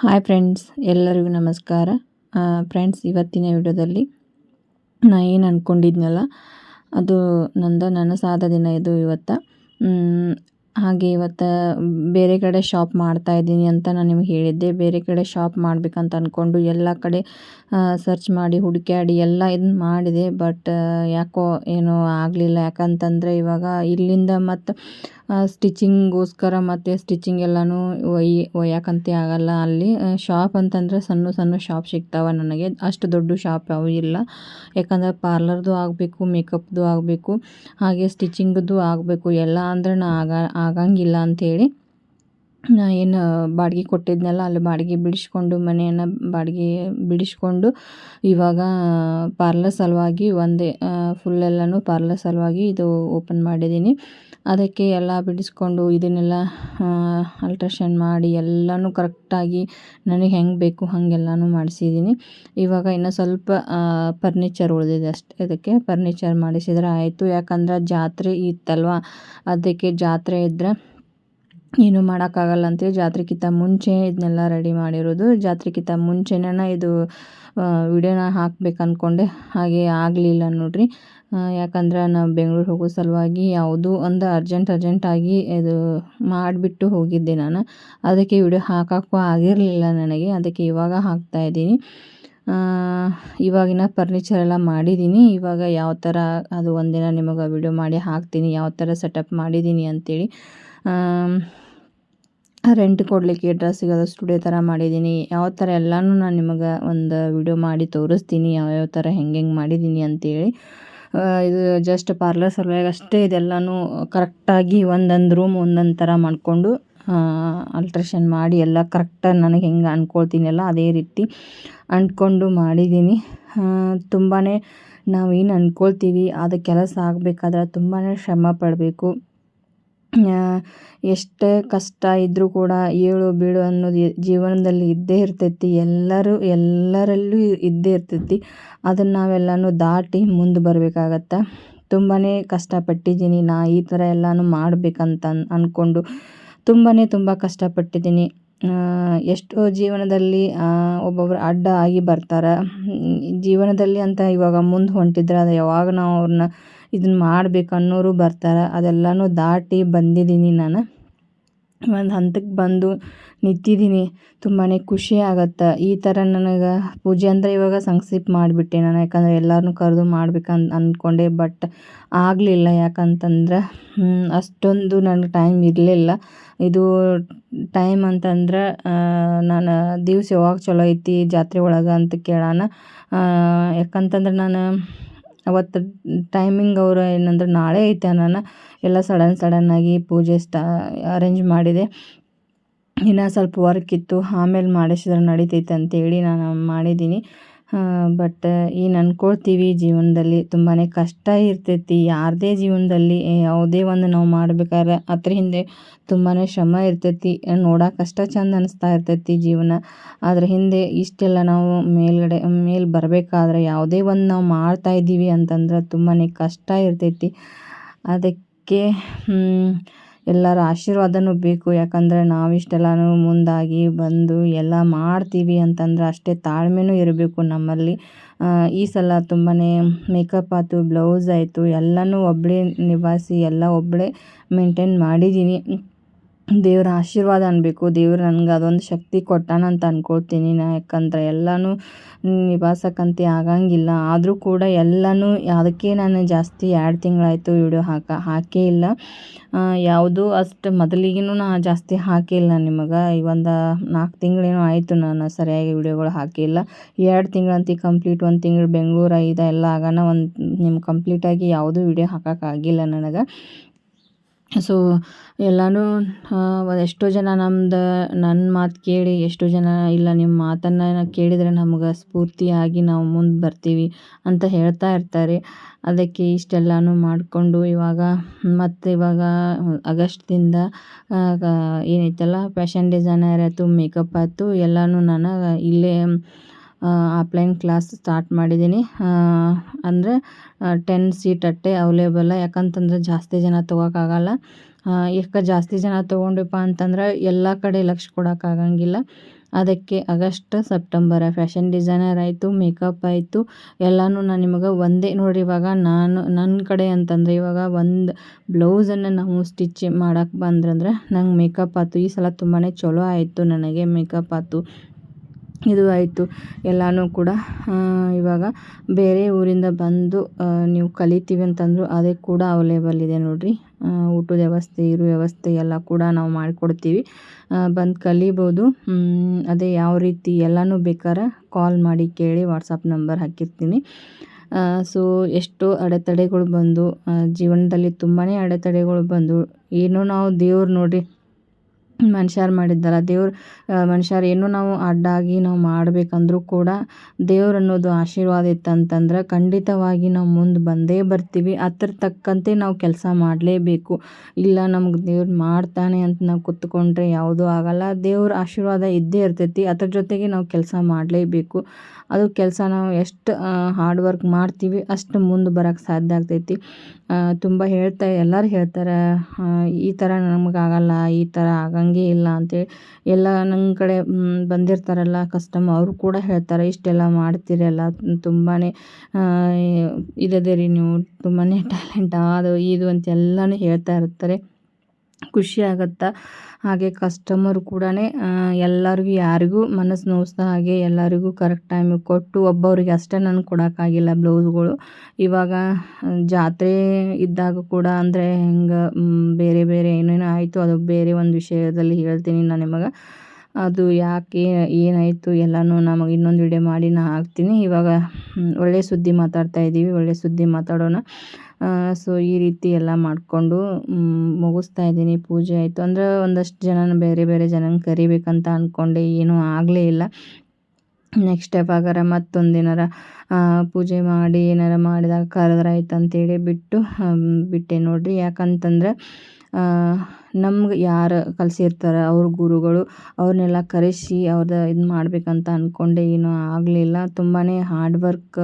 Hi friends ಎಲ್ಲರಿಗೂ ನಮಸ್ಕಾರ. Friends ಇವತ್ತಿನ ವಿಡಿಯೋದಲ್ಲಿ ನಾ ಏನು ಅಂದ್ಕೊಂಡಿದ್ನಲ್ಲ ಅದು ನಂದು ನನಸಾದ ದಿನ ಇದು ಇವತ್ತು. ಹಾಗೆ ಇವತ್ತು ಬೇರೆ ಕಡೆ ಶಾಪ್ ಮಾಡ್ತಾ ಇದ್ದೀನಿ ಅಂತ ನಾನು ನಿಮ್ಗೆ ಹೇಳಿದ್ದೆ. ಬೇರೆ ಕಡೆ ಶಾಪ್ ಮಾಡಬೇಕಂತ ಅಂದ್ಕೊಂಡು ಎಲ್ಲ ಕಡೆ ಸರ್ಚ್ ಮಾಡಿ ಹುಡುಕಾಡಿ ಎಲ್ಲ ಇದನ್ನ ಮಾಡಿದೆ. ಬಟ್ ಯಾಕೋ ಏನೋ ಆಗಲಿಲ್ಲ. ಯಾಕಂತಂದರೆ ಇವಾಗ ಇಲ್ಲಿಂದ ಮತ್ತು ಸ್ಟಿಚಿಂಗ್ಗೋಸ್ಕರ ಮತ್ತು ಸ್ಟಿಚಿಂಗ್ ಎಲ್ಲನೂ ಒಯ್ ಒಯ್ಯಕ್ಕಂತೆ ಆಗಲ್ಲ. ಅಲ್ಲಿ ಶಾಪ್ ಅಂತಂದರೆ ಸಣ್ಣ ಸಣ್ಣ ಶಾಪ್ ಸಿಗ್ತಾವೆ ನನಗೆ. ಅಷ್ಟು ದೊಡ್ಡ ಶಾಪ್ ಯಾವೂ ಇಲ್ಲ. ಯಾಕಂದರೆ ಪಾರ್ಲರ್ದು ಆಗಬೇಕು, ಮೇಕಪ್ದು ಆಗಬೇಕು, ಹಾಗೆ ಸ್ಟಿಚಿಂಗ್ದು ಆಗಬೇಕು. ಎಲ್ಲ ಅಂದ್ರೆ ನಾ ಆಗ, ಆಗಂಗಿಲ್ಲ ಅಂಥೇಳಿ ನಾ ಏನು ಬಾಡಿಗೆ ಕೊಟ್ಟಿದ್ನಲ್ಲ, ಅಲ್ಲಿ ಬಾಡಿಗೆ ಬಿಡಿಸ್ಕೊಂಡು, ಮನೆಯನ್ನು ಬಾಡಿಗೆ ಬಿಡಿಸ್ಕೊಂಡು ಇವಾಗ ಪಾರ್ಲರ್ ಸಲುವಾಗಿ ಒಂದೇ ಫುಲ್ ಎಲ್ಲನೂ ಪಾರ್ಲರ್ ಸಲುವಾಗಿ ಇದು ಓಪನ್ ಮಾಡಿದ್ದೀನಿ. ಅದಕ್ಕೆ ಎಲ್ಲ ಬಿಡಿಸ್ಕೊಂಡು ಇದನ್ನೆಲ್ಲ ಅಲ್ಟ್ರೇಷನ್ ಮಾಡಿ ಎಲ್ಲನೂ ಕರೆಕ್ಟಾಗಿ ನನಗೆ ಹೆಂಗೆ ಬೇಕು ಹಾಗೆಲ್ಲನೂ ಮಾಡಿಸಿದ್ದೀನಿ. ಇವಾಗ ಇನ್ನೂ ಸ್ವಲ್ಪ ಫರ್ನಿಚರ್ ಉಳಿದಿದೆ ಅಷ್ಟೇ. ಅದಕ್ಕೆ ಫರ್ನಿಚರ್ ಮಾಡಿಸಿದ್ರೆ ಆಯಿತು. ಯಾಕಂದ್ರೆ ಜಾತ್ರೆ ಇತ್ತಲ್ವ? ಅದಕ್ಕೆ ಜಾತ್ರೆ ಇದ್ದರೆ ಏನು ಮಾಡೋಕ್ಕಾಗಲ್ಲ ಅಂತೇಳಿ ಜಾತ್ರೆಗಿಂತ ಮುಂಚೆ ಇದನ್ನೆಲ್ಲ ರೆಡಿ ಮಾಡಿರೋದು. ಜಾತ್ರೆಗಿಂತ ಮುಂಚೆನೇ ಇದು ವಿಡಿಯೋನ ಹಾಕ್ಬೇಕು ಅಂದ್ಕೊಂಡೆ ಹಾಗೆ ಆಗಲಿಲ್ಲ ನೋಡಿರಿ. ಯಾಕಂದ್ರೆ ನಾವು ಬೆಂಗ್ಳೂರು ಹೋಗೋ ಸಲುವಾಗಿ ಯಾವುದೂ ಒಂದು ಅರ್ಜೆಂಟ್ ಅರ್ಜೆಂಟಾಗಿ ಇದು ಮಾಡಿಬಿಟ್ಟು ಹೋಗಿದ್ದೆ ನಾನು. ಅದಕ್ಕೆ ವಿಡಿಯೋ ಹಾಕೋಕ್ಕೂ ಆಗಿರಲಿಲ್ಲ ನನಗೆ, ಅದಕ್ಕೆ ಇವಾಗ ಹಾಕ್ತಾಯಿದ್ದೀನಿ ಇವಾಗಿನ ಫರ್ನಿಚರ್ ಎಲ್ಲ ಮಾಡಿದ್ದೀನಿ. ಇವಾಗ ಯಾವ ಥರ ಅದು ಒಂದಿನ ನಿಮಗೆ ವಿಡಿಯೋ ಮಾಡಿ ಹಾಕ್ತೀನಿ, ಯಾವ ಥರ ಸೆಟಪ್ ಮಾಡಿದ್ದೀನಿ ಅಂಥೇಳಿ ರೆಂಟ್ ಕೊಡಲಿಕ್ಕೆ ಡ್ರೆಸ್ ಸಿಗೋದು ಸ್ಟುಡಿಯೋ ಥರ ಮಾಡಿದ್ದೀನಿ. ಯಾವ ಥರ ಎಲ್ಲನೂ ನಾನು ನಿಮಗೆ ಒಂದು ವಿಡಿಯೋ ಮಾಡಿ ತೋರಿಸ್ತೀನಿ ಯಾವ್ಯಾವ ಥರ ಹೆಂಗೆ ಹೆಂಗೆ ಮಾಡಿದ್ದೀನಿ ಅಂತೇಳಿ. ಇದು ಜಸ್ಟ್ ಪಾರ್ಲರ್ ಸಲುವಾಗಿ ಅಷ್ಟೇ ಇದೆಲ್ಲನೂ ಕರೆಕ್ಟಾಗಿ ಒಂದೊಂದು ರೂಮ್ ಒಂದೊಂದು ಥರ ಮಾಡಿಕೊಂಡು ಅಲ್ಟ್ರೇಷನ್ ಮಾಡಿ ಎಲ್ಲ ಕರೆಕ್ಟಾಗಿ ನನಗೆ ಹೆಂಗೆ ಅಂದ್ಕೊಳ್ತೀನಲ್ಲ ಅದೇ ರೀತಿ ಅಂದ್ಕೊಂಡು ಮಾಡಿದ್ದೀನಿ ತುಂಬಾ ನಾವೇನು ಅಂದ್ಕೊಳ್ತೀವಿ ಅದು ಕೆಲಸ ಆಗಬೇಕಾದ್ರೆ ತುಂಬಾ ಶ್ರಮ ಪಡಬೇಕು. ಎಷ್ಟೇ ಕಷ್ಟ ಇದ್ದರೂ ಕೂಡ ಏಳು ಬೀಳು ಅನ್ನೋದು ಜೀವನದಲ್ಲಿ ಇದ್ದೇ ಇರ್ತೈತಿ. ಎಲ್ಲರೂ, ಎಲ್ಲರಲ್ಲೂ ಇದ್ದೇ ಇರ್ತೈತಿ. ಅದನ್ನು ನಾವೆಲ್ಲನೂ ದಾಟಿ ಮುಂದೆ ಬರಬೇಕಾಗತ್ತೆ. ತುಂಬಾ ಕಷ್ಟಪಟ್ಟಿದ್ದೀನಿ. ನಾ ಈ ಥರ ಎಲ್ಲನೂ ಮಾಡಬೇಕಂತ ಅಂದ್ಕೊಂಡು ತುಂಬಾ ತುಂಬ ಕಷ್ಟಪಟ್ಟಿದ್ದೀನಿ. ಎಷ್ಟೋ ಜೀವನದಲ್ಲಿ ಒಬ್ಬೊಬ್ಬರು ಅಡ್ಡ ಆಗಿ ಬರ್ತಾರೆ. ಜೀವನದಲ್ಲಿ ಅಂತ ಇವಾಗ ಮುಂದೆ ಹೊಂಟಿದ್ರೆ ಅದು ಯಾವಾಗ ನಾವು ಅವ್ರನ್ನ ಇದನ್ನ ಮಾಡ್ಬೇಕು ಅನ್ನೋರು ಬರ್ತಾರೆ. ಅದೆಲ್ಲನೂ ದಾಟಿ ಬಂದಿದ್ದೀನಿ ನಾನು. ಒಂದು ಹಂತಕ್ಕೆ ಬಂದು ನಿಂತಿದ್ದೀನಿ. ತುಂಬಾ ಖುಷಿ ಆಗತ್ತೆ. ಈ ಥರ ನನಗೆ ಪೂಜೆ ಅಂದರೆ ಇವಾಗ ಸಂಕ್ಷಿಪ್ತ ಮಾಡಿಬಿಟ್ಟೆ ನಾನು. ಯಾಕಂದರೆ ಎಲ್ಲರನ್ನೂ ಕರೆದು ಮಾಡ್ಬೇಕಂತ ಅಂದ್ಕೊಂಡೆ ಬಟ್ ಆಗಲಿಲ್ಲ. ಯಾಕಂತಂದ್ರೆ ಅಷ್ಟೊಂದು ನನಗೆ ಟೈಮ್ ಇರಲಿಲ್ಲ. ಇದು ಟೈಮ್ ಅಂತಂದ್ರೆ ನಾನು ದಿವ್ಸ ಯಾವಾಗ ಚಲೋ ಐತಿ ಜಾತ್ರೆ ಒಳಗೆ ಅಂತ ಕೇಳೋಣ ಯಾಕಂತಂದ್ರೆ ನಾನು ಅವತ್ತು ಟೈಮಿಂಗ್ ಅವರು ಏನಂದ್ರೆ ನಾಳೆ ಐತೆ ನಾನು ಎಲ್ಲ ಸಡನ್ ಸಡನ್ನಾಗಿ ಪೂಜೆ ಸ್ಟಾ ಅರೇಂಜ್ ಮಾಡಿದೆ. ಇನ್ನೂ ಸ್ವಲ್ಪ ವರ್ಕ್ ಇತ್ತು. ಆಮೇಲೆ ಮಾಡಿಸಿದ್ರೆ ನಡಿತೈತೆ ಅಂತೇಳಿ ನಾನು ಮಾಡಿದ್ದೀನಿ. ಬಟ್ ಏನು ಅಂದ್ಕೊಳ್ತೀವಿ ಜೀವನದಲ್ಲಿ ತುಂಬಾ ಕಷ್ಟ ಇರ್ತೈತಿ. ಯಾರದೇ ಜೀವನದಲ್ಲಿ ಯಾವುದೇ ಒಂದು ನಾವು ಮಾಡ್ಬೇಕಾದ್ರೆ ಅದ್ರ ಹಿಂದೆ ತುಂಬಾ ಶ್ರಮ ಇರ್ತೈತಿ. ನೋಡೋಕೆ ಅಷ್ಟೇ ಚಂದ ಅನಿಸ್ತಾ ಇರ್ತೈತಿ ಜೀವನ. ಅದ್ರ ಹಿಂದೆ ಇಷ್ಟೆಲ್ಲ ನಾವು ಮೇಲ್ಗಡೆ, ಮೇಲೆ ಬರಬೇಕಾದ್ರೆ ಯಾವುದೇ ಒಂದು ನಾವು ಮಾಡ್ತಾ ಇದ್ದೀವಿ ಅಂತಂದ್ರೆ ತುಂಬಾ ಕಷ್ಟ ಇರ್ತೈತಿ. ಅದಕ್ಕೆ ಎಲ್ಲರ ಆಶೀರ್ವಾದನೂ ಬೇಕು. ಯಾಕಂದರೆ ನಾವಿಷ್ಟೆಲ್ಲನೂ ಮುಂದಾಗಿ ಬಂದು ಎಲ್ಲ ಮಾಡ್ತೀವಿ ಅಂತಂದ್ರೆ ಅಷ್ಟೇ ತಾಳ್ಮೆಯೂ ಇರಬೇಕು ನಮ್ಮಲ್ಲಿ. ಈ ಸಲ ತುಂಬಾ ಮೇಕಪ್ ಆಯಿತು, ಬ್ಲೌಸ್ ಆಯಿತು, ಎಲ್ಲನೂ ಒಬ್ಬಳೇ ನಿಭಾಯಿಸಿ ಎಲ್ಲ ಒಬ್ಬಳೇ ಮೇಂಟೈನ್ ಮಾಡಿದ್ದೀನಿ. ದೇವರ ಆಶೀರ್ವಾದ ಅನ್ಬೇಕು. ದೇವ್ರು ನನಗೆ ಅದೊಂದು ಶಕ್ತಿ ಕೊಟ್ಟಾನಂತ ಅಂದ್ಕೊಳ್ತೀನಿ ನಾ. ಯಾಕಂದ್ರೆ ಎಲ್ಲನೂ ನಿಭಾಯಿಸಕ್ಕಂತೂ ಆಗಂಗಿಲ್ಲ. ಆದರೂ ಕೂಡ ಎಲ್ಲನೂ ಅದಕ್ಕೆ ನಾನು ಜಾಸ್ತಿ ಎರಡು ತಿಂಗಳಾಯಿತು ವಿಡಿಯೋ ಹಾಕ, ಹಾಕೇ ಇಲ್ಲ. ಯಾವುದೂ ಅಷ್ಟು ಮೊದಲಿಗೂ ನಾ ಜಾಸ್ತಿ ಹಾಕಿಲ್ಲ ನಿಮಗೆ. ಈ ಒಂದು ನಾಲ್ಕು ತಿಂಗಳೇನೋ ಆಯಿತು ನಾನು ಸರಿಯಾಗಿ ವಿಡಿಯೋಗಳು ಹಾಕಿಲ್ಲ ಎರಡು ತಿಂಗಳಂತಿ ಕಂಪ್ಲೀಟ್, ಒಂದು ತಿಂಗಳು ಬೆಂಗಳೂರು ಐದ ಎಲ್ಲ ಆಗೋಣ. ಒಂದು ನಿಮ್ಗೆ ಕಂಪ್ಲೀಟಾಗಿ ಯಾವುದೂ ವಿಡಿಯೋ ಹಾಕೋಕ್ಕಾಗಿಲ್ಲ ನನಗೆ. ಸೊ ಎಲ್ಲನೂ ಎಷ್ಟೋ ಜನ ನಮ್ದು ನನ್ನ ಮಾತು ಕೇಳಿ, ಎಷ್ಟೋ ಜನ ಇಲ್ಲ ನಿಮ್ಮ ಮಾತನ್ನು ಕೇಳಿದರೆ ನಮ್ಗೆ ಸ್ಫೂರ್ತಿಯಾಗಿ ನಾವು ಮುಂದೆ ಬರ್ತೀವಿ ಅಂತ ಹೇಳ್ತಾ ಇರ್ತಾರೆ. ಅದಕ್ಕೆ ಇಷ್ಟೆಲ್ಲನೂ ಮಾಡಿಕೊಂಡು ಇವಾಗ, ಮತ್ತು ಇವಾಗ, ಆಗಸ್ಟ್ದಿಂದ ಏನೈತಲ್ಲ ಫ್ಯಾಷನ್ ಡಿಸೈನರ್ ಆಯಿತು, ಮೇಕಪ್ ಆಯಿತು, ಎಲ್ಲನೂ ನಾನು ಇಲ್ಲೇ ಆಫ್ಲೈನ್ ಕ್ಲಾಸ್ ಸ್ಟಾರ್ಟ್ ಮಾಡಿದ್ದೀನಿ. ಅಂದರೆ ಟೆನ್ ಸೀಟ್ ಅಟ್ಟೆ ಅವೈಲೇಬಲ್ಲ ಯಾಕಂತಂದ್ರೆ ಜಾಸ್ತಿ ಜನ ತೊಗೋಕ್ಕಾಗಲ್ಲ ಯಾಕೆ ಜಾಸ್ತಿ ಜನ ತೊಗೊಂಡ್ವಪ್ಪ ಅಂತಂದ್ರೆ ಎಲ್ಲ ಕಡೆ ಲಕ್ಷ ಕೊಡೋಕ್ಕಾಗಂಗಿಲ್ಲ. ಅದಕ್ಕೆ ಆಗಸ್ಟ್, ಸೆಪ್ಟೆಂಬರ ಫ್ಯಾಷನ್ ಡಿಸೈನರ್ ಆಯಿತು ಮೇಕಪ್ ಆಯಿತು, ಎಲ್ಲನೂ ನಾನು ನಿಮಗೆ ಒಂದೇ ನೋಡಿ ಇವಾಗ ನಾನು ನನ್ನ ಕಡೆ ಅಂತಂದರೆ ಇವಾಗ ಒಂದು ಬ್ಲೌಸನ್ನು ನಾವು ಸ್ಟಿಚ್ ಮಾಡೋಕ್ಕೆ ಬಂದ್ರಂದ್ರೆ ನಂಗೆ ಮೇಕಪ್ ಆಯ್ತು ಈ ಸಲ ತುಂಬಾ ಚಲೋ ಆಯಿತು ನನಗೆ ಮೇಕಪ್ ಆಯ್ತು ಇದು ಆಯಿತು. ಎಲ್ಲನೂ ಕೂಡ ಇವಾಗ ಬೇರೆ ಊರಿಂದ ಬಂದು ನೀವು ಕಲಿತೀವಿ ಅಂತಂದರು ಅದೇ ಕೂಡ ಅವೈಲೇಬಲ್ ಇದೆ ನೋಡಿರಿ. ಊಟದ ವ್ಯವಸ್ಥೆ, ಇರೋ ವ್ಯವಸ್ಥೆ ಎಲ್ಲ ಕೂಡ ನಾವು ಮಾಡಿಕೊಡ್ತೀವಿ. ಬಂದು ಕಲಿಬೋದು. ಅದೇ ಯಾವ ರೀತಿ ಎಲ್ಲನೂ ಬೇಕಾರೆ ಕಾಲ್ ಮಾಡಿ ಕೇಳಿ ವಾಟ್ಸಪ್ ನಂಬರ್ ಹಾಕಿರ್ತೀನಿ. ಸೊ ಎಷ್ಟೋ ಅಡೆತಡೆಗಳು ಬಂದು ಜೀವನದಲ್ಲಿ ತುಂಬಾ ಅಡೆತಡೆಗಳು ಬಂದು, ಏನೋ ನಾವು ದೇವ್ರು ನೋಡಿರಿ ಮನುಷ್ಯರು ಮಾಡಿದ್ದಲ್ಲ ದೇವ್ರು ಮನುಷ್ಯರು ಏನು ನಾವು ಅಡ್ಡಾಗಿ ನಾವು ಮಾಡಬೇಕಂದ್ರೂ ಕೂಡ ದೇವ್ರು ಅನ್ನೋದು ಆಶೀರ್ವಾದ ಇತ್ತಂತಂದ್ರೆ ಖಂಡಿತವಾಗಿ ನಾವು ಮುಂದೆ ಬಂದೇ ಬರ್ತೀವಿ. ಅದ್ರ ತಕ್ಕಂತೆ ನಾವು ಕೆಲಸ ಮಾಡಲೇಬೇಕು. ಇಲ್ಲ ನಮ್ಗೆ ದೇವ್ರು ಮಾಡ್ತಾನೆ ಅಂತ ನಾವು ಕೂತ್ಕೊಂಡ್ರೆ ಯಾವುದೂ ಆಗಲ್ಲ. ದೇವ್ರ ಆಶೀರ್ವಾದ ಇದ್ದೇ ಇರ್ತೈತಿ. ಅದ್ರ ಜೊತೆಗೆ ನಾವು ಕೆಲಸ ಮಾಡಲೇಬೇಕು. ಅದು ಕೆಲಸ ನಾವು ಎಷ್ಟು ಹಾರ್ಡ್ ವರ್ಕ್ ಮಾಡ್ತೀವಿ ಅಷ್ಟು ಮುಂದೆ ಬರೋಕ್ಕೆ ಸಾಧ್ಯ ಆಗ್ತೈತಿ. ತುಂಬ ಹೇಳ್ತಾ ಎಲ್ಲರೂ ಹೇಳ್ತಾರೆ ಈ ಥರ ನಮಗಾಗಲ್ಲ ಈ ಥರ ಆಗಂಗೇ ಇಲ್ಲ ಅಂತೇಳಿ ಎಲ್ಲ ನನ್ನ ಕಡೆ ಬಂದಿರ್ತಾರಲ್ಲ ಕಸ್ಟಮರ್ ಅವರು ಕೂಡ ಹೇಳ್ತಾರೆ, ಇಷ್ಟೆಲ್ಲ ಮಾಡ್ತೀರಲ್ಲ ತುಂಬಾ ಇದದೆ ರೀ ನೀವು ತುಂಬಾ ಟ್ಯಾಲೆಂಟ್ ಅದು, ಇದು ಅಂತೆಲ್ಲನೂ ಹೇಳ್ತಾ ಇರ್ತಾರೆ. ಖುಷಿ ಆಗುತ್ತೆ? ಹಾಗೆ ಕಸ್ಟಮರ್ ಕೂಡ ಎಲ್ಲರಿಗೂ ಯಾರಿಗೂ ಮನಸ್ಸು ನೋವಿಸ್ದ ಹಾಗೆ ಎಲ್ಲರಿಗೂ ಕರೆಕ್ಟ್ ಟೈಮಿಗೆ ಕೊಟ್ಟು ಒಬ್ಬರಿಗೆ ಅಷ್ಟೇ ನಾನು ಕೊಡೋಕ್ಕಾಗಿಲ್ಲ ಬ್ಲೌಸ್ಗಳು. ಇವಾಗ ಜಾತ್ರೆ ಇದ್ದಾಗ ಕೂಡ ಅಂದರೆ ಹೆಂಗೆ ಬೇರೆ ಬೇರೆ ಏನೇನೋ ಆಯಿತು ಅದು ಬೇರೆ ಒಂದು ವಿಷಯದಲ್ಲಿ ಹೇಳ್ತೀನಿ ನಾನು ನಿಮಗೆ. ಅದು ಯಾಕೆ, ಏನಾಯಿತು, ಎಲ್ಲನೂ ನಮಗೆ ಇನ್ನೊಂದು ವಿಡಿಯೋ ಮಾಡಿ ನಾನು ಹಾಕ್ತೀನಿ. ಇವಾಗ ಒಳ್ಳೆಯ ಸುದ್ದಿ ಮಾತಾಡ್ತಾ ಇದ್ದೀವಿ ಒಳ್ಳೆಯ ಸುದ್ದಿ ಮಾತಾಡೋಣ. ಸೊ ಈ ರೀತಿ ಎಲ್ಲ ಮಾಡಿಕೊಂಡು ಮುಗಿಸ್ತಾ ಇದ್ದೀನಿ ಪೂಜೆ ಆಯಿತು. ಅಂದರೆ ಒಂದಷ್ಟು ಜನನ ಬೇರೆ ಬೇರೆ ಜನನ ಕರಿಬೇಕಂತ ಅಂದ್ಕೊಂಡೆ ಏನೂ ಆಗಲೇ ಇಲ್ಲ. ನೆಕ್ಸ್ಟ್ ಸ್ಟೆಪ್ ಆಗಾರ ಮತ್ತೊಂದು ಏನಾರ ಪೂಜೆ ಮಾಡಿ ಏನಾರ ಮಾಡಿದಾಗ ಕರೆದ್ರಾಯ್ತು ಅಂತೇಳಿ ಬಿಟ್ಟು ಬಿಟ್ಟೆ ನೋಡಿರಿ. ಯಾಕಂತಂದ್ರೆ ನಮ್ಗೆ ಯಾರು ಕಲಿಸಿರ್ತಾರೆ ಅವ್ರ ಗುರುಗಳು ಅವ್ರನ್ನೆಲ್ಲ ಕರೆಸಿ ಅವ್ರದ್ದು ಇದು ಮಾಡಬೇಕಂತ ಅಂದ್ಕೊಂಡೆ ಏನೂ ಆಗಲಿಲ್ಲ. ತುಂಬಾ ಹಾರ್ಡ್ ವರ್ಕ್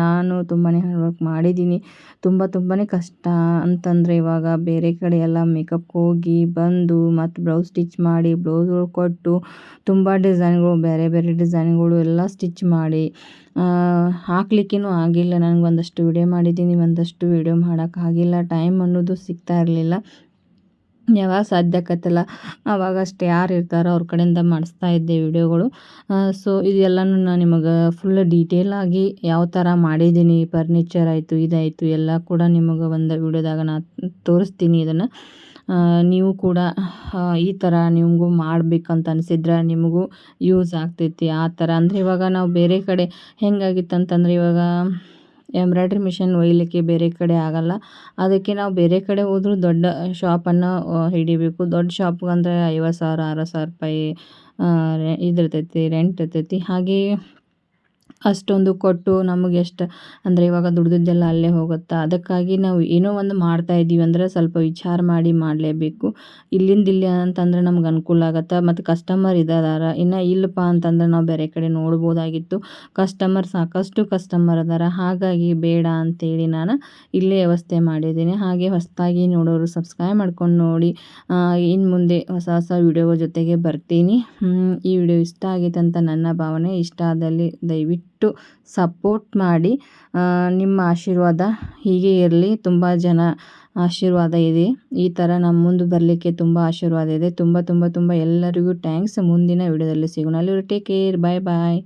ನಾನು ತುಂಬಾ ಹಾರ್ಡ್ ವರ್ಕ್ ಮಾಡಿದ್ದೀನಿ. ತುಂಬ ತುಂಬಾ ಕಷ್ಟ ಅಂತಂದರೆ ಇವಾಗ ಬೇರೆ ಕಡೆ ಎಲ್ಲ ಮೇಕಪ್ಗೆ ಹೋಗಿ ಬಂದು ಮತ್ತು ಬ್ಲೌಸ್ ಸ್ಟಿಚ್ ಮಾಡಿ ಬ್ಲೌಸ್ಗಳು ಕೊಟ್ಟು ತುಂಬ ಡಿಸೈನ್ಗಳು ಬೇರೆ ಬೇರೆ ಡಿಸೈನ್ಗಳು ಎಲ್ಲ ಸ್ಟಿಚ್ ಮಾಡಿ ಹಾಕ್ಲಿಕ್ಕೇನು ಆಗಿಲ್ಲ. ನನಗೆ ಒಂದಷ್ಟು ವಿಡಿಯೋ ಮಾಡಿದ್ದೀನಿ, ಒಂದಷ್ಟು ವಿಡಿಯೋ ಮಾಡೋಕ್ಕಾಗಿಲ್ಲ ಟೈಮ್ ಅನ್ನೋದು ಸಿಗ್ತಾ ಇರಲಿಲ್ಲ. ಯಾವಾಗ ಸಾಧ್ಯ ಆಕತ್ತಲ್ಲ. ಅವಾಗಷ್ಟು ಯಾರು ಇರ್ತಾರೋ ಅವ್ರ ಕಡೆಯಿಂದ ಮಾಡಿಸ್ತಾ ಇದ್ದೆ ವಿಡಿಯೋಗಳು. ಸೊ ಇದೆಲ್ಲನೂ ನಾನು ನಿಮಗೆ ಫುಲ್ ಡೀಟೇಲಾಗಿ ಯಾವ ಥರ ಮಾಡಿದ್ದೀನಿ ಫರ್ನಿಚರ್ ಆಯಿತು, ಇದಾಯಿತು, ಎಲ್ಲ ಕೂಡ ನಿಮಗೆ ಒಂದು ವಿಡಿಯೋದಾಗ ನಾನು ತೋರಿಸ್ತೀನಿ ಇದನ್ನು. ನೀವು ಕೂಡ ಈ ಥರ ನಿಮಗೂ ಮಾಡಬೇಕಂತ ಅನಿಸಿದ್ರೆ ನಿಮಗೂ ಯೂಸ್ ಆಗ್ತೈತಿ ಆ ಥರ ಅಂದರೆ ಇವಾಗ ನಾವು ಬೇರೆ ಕಡೆ ಹೆಂಗಾಗಿತ್ತು ಅಂತಂದ್ರೆ ಇವಾಗ ಎಂಬ್ರಾಯ್ಡ್ರಿ ಮಿಷನ್ ಒಯ್ಯಲಿಕ್ಕೆ ಬೇರೆ ಕಡೆ ಆಗಲ್ಲ. ಅದಕ್ಕೆ ನಾವು ಬೇರೆ ಕಡೆ ಹೋದ್ರೂ ದೊಡ್ಡ ಶಾಪನ್ನು ಹಿಡಿಬೇಕು. ದೊಡ್ಡ ಶಾಪ್ಗಂದರೆ ಐವತ್ತು ಸಾವಿರ ಅರವತ್ತು ಸಾವಿರ ರೂಪಾಯಿ ಇದಿರ್ತೈತಿ, ರೆಂಟ್ ಇರ್ತೈತಿ. ಹಾಗೆಯೇ ಅಷ್ಟೊಂದು ಕೊಟ್ಟು ನಮಗೆ ಎಷ್ಟು ಅಂದರೆ ಇವಾಗ ದುಡ್ದಿದ್ದೆಲ್ಲ ಅಲ್ಲೇ ಹೋಗುತ್ತೆ? ಅದಕ್ಕಾಗಿ ನಾವು ಏನೋ ಒಂದು ಮಾಡ್ತಾ ಇದ್ದೀವಿ ಅಂದರೆ ಸ್ವಲ್ಪ ವಿಚಾರ ಮಾಡಿ ಮಾಡಲೇಬೇಕು. ಇಲ್ಲಿಂದ ಇಲ್ಲಿ ಅಂತಂದರೆ ನಮ್ಗೆ ಅನುಕೂಲ ಆಗುತ್ತೆ? ಮತ್ತು ಕಸ್ಟಮರ್ ಇದಾರ. ಇನ್ನು ಇಲ್ಲಪ್ಪ ಅಂತಂದ್ರೆ ನಾವು ಬೇರೆ ಕಡೆ ನೋಡ್ಬೋದಾಗಿತ್ತು. ಕಸ್ಟಮರ್ ಸಾಕಷ್ಟು ಕಸ್ಟಮರ್ ಅದಾರ. ಹಾಗಾಗಿ ಬೇಡ ಅಂತೇಳಿ ನಾನು ಇಲ್ಲೇ ವ್ಯವಸ್ಥೆ ಮಾಡಿದ್ದೀನಿ. ಹಾಗೆ ಹೊಸದಾಗಿ ನೋಡೋರು ಸಬ್ಸ್ಕ್ರೈಬ್ ಮಾಡ್ಕೊಂಡು ನೋಡಿ. ಇನ್ನು ಮುಂದೆ ಹೊಸ ಹೊಸ ವಿಡಿಯೋ ಜೊತೆಗೆ ಬರ್ತೀನಿ. ಈ ವಿಡಿಯೋ ಇಷ್ಟ ಆಗಿತ್ತಂತ ನನ್ನ ಭಾವನೆ. ಇಷ್ಟ ಆದಲ್ಲಿ ದಯವಿಟ್ಟು ಸಪೋರ್ಟ್ ಮಾಡಿ. ನಿಮ್ಮ ಆಶೀರ್ವಾದ ಹೀಗೆ ಇರಲಿ. ತುಂಬ ಜನ ಆಶೀರ್ವಾದ ಇದೆ. ಈ ಥರ ನಮ್ಮ ಮುಂದೆ ಬರಲಿಕ್ಕೆ ತುಂಬ ಆಶೀರ್ವಾದ ಇದೆ. ತುಂಬ ತುಂಬ ತುಂಬ ಎಲ್ಲರಿಗೂ ಟ್ಯಾಂಕ್ಸ್ ಮುಂದಿನ ವಿಡಿಯೋದಲ್ಲಿ ಸಿಗೋಣ. ಅಲ್ಲಿ ಟೇಕ್ ಕೇರ್ ಬಾಯ್ ಬಾಯ್